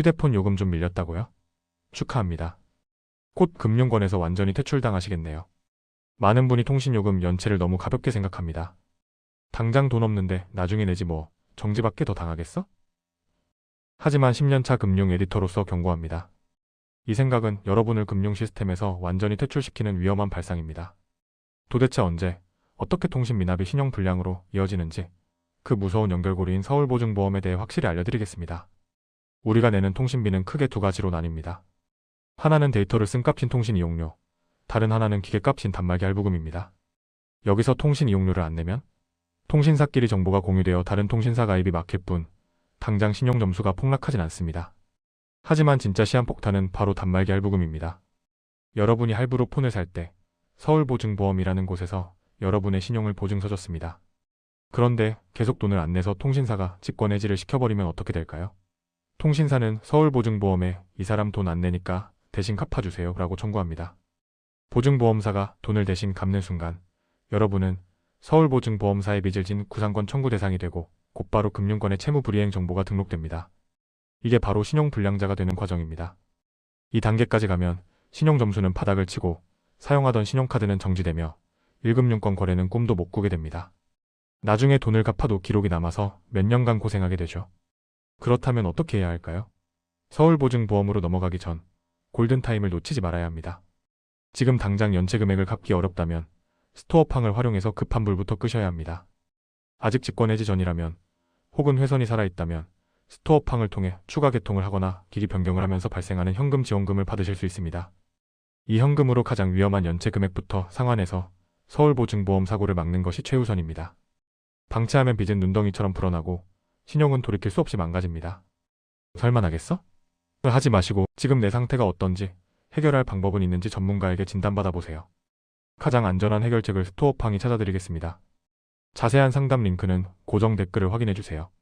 휴대폰 요금 좀 밀렸다고요? 축하합니다. 곧 금융권에서 완전히 퇴출당하시겠네요. 많은 분이 통신요금 연체를 너무 가볍게 생각합니다. 당장 돈 없는데 나중에 내지 뭐 정지받게 더 당하겠어? 하지만 10년차 금융 에디터로서 경고합니다. 이 생각은 여러분을 금융 시스템에서 완전히 퇴출시키는 위험한 발상입니다. 도대체 언제, 어떻게 통신 미납이 신용 불량으로 이어지는지 그 무서운 연결고리인 서울보증보험에 대해 확실히 알려드리겠습니다. 우리가 내는 통신비는 크게 두 가지로 나뉩니다. 하나는 데이터를 쓴 값인 통신 이용료, 다른 하나는 기계 값인 단말기 할부금입니다. 여기서 통신 이용료를 안 내면 통신사끼리 정보가 공유되어 다른 통신사 가입이 막힐 뿐 당장 신용 점수가 폭락하진 않습니다. 하지만 진짜 시한폭탄은 바로 단말기 할부금입니다. 여러분이 할부로 폰을 살 때 서울보증보험이라는 곳에서 여러분의 신용을 보증서 줬습니다. 그런데 계속 돈을 안 내서 통신사가 직권 해지를 시켜버리면 어떻게 될까요? 통신사는 서울보증보험에 이 사람 돈 안 내니까 대신 갚아주세요 라고 청구합니다. 보증보험사가 돈을 대신 갚는 순간 여러분은 서울보증보험사에 빚을 진 구상권 청구 대상이 되고 곧바로 금융권의 채무 불이행 정보가 등록됩니다. 이게 바로 신용불량자가 되는 과정입니다. 이 단계까지 가면 신용점수는 바닥을 치고 사용하던 신용카드는 정지되며 1금융권 거래는 꿈도 못 꾸게 됩니다. 나중에 돈을 갚아도 기록이 남아서 몇 년간 고생하게 되죠. 그렇다면 어떻게 해야 할까요? 서울보증보험으로 넘어가기 전 골든타임을 놓치지 말아야 합니다. 지금 당장 연체 금액을 갚기 어렵다면 스토어팡을 활용해서 급한 불부터 끄셔야 합니다. 아직 직권 해지 전이라면 혹은 회선이 살아있다면 스토어팡을 통해 추가 개통을 하거나 길이 변경을 하면서 발생하는 현금 지원금을 받으실 수 있습니다. 이 현금으로 가장 위험한 연체 금액부터 상환해서 서울보증보험 사고를 막는 것이 최우선입니다. 방치하면 빚은 눈덩이처럼 불어나고 신용은 돌이킬 수 없이 망가집니다. 나겠어? 하지 마시고 지금 내 상태가 어떤지 해결할 방법은 있는지 전문가에게 진단받아 보세요. 가장 안전한 해결책을 스토어팡이 찾아드리겠습니다. 자세한 상담 링크는 고정 댓글을 확인해 주세요.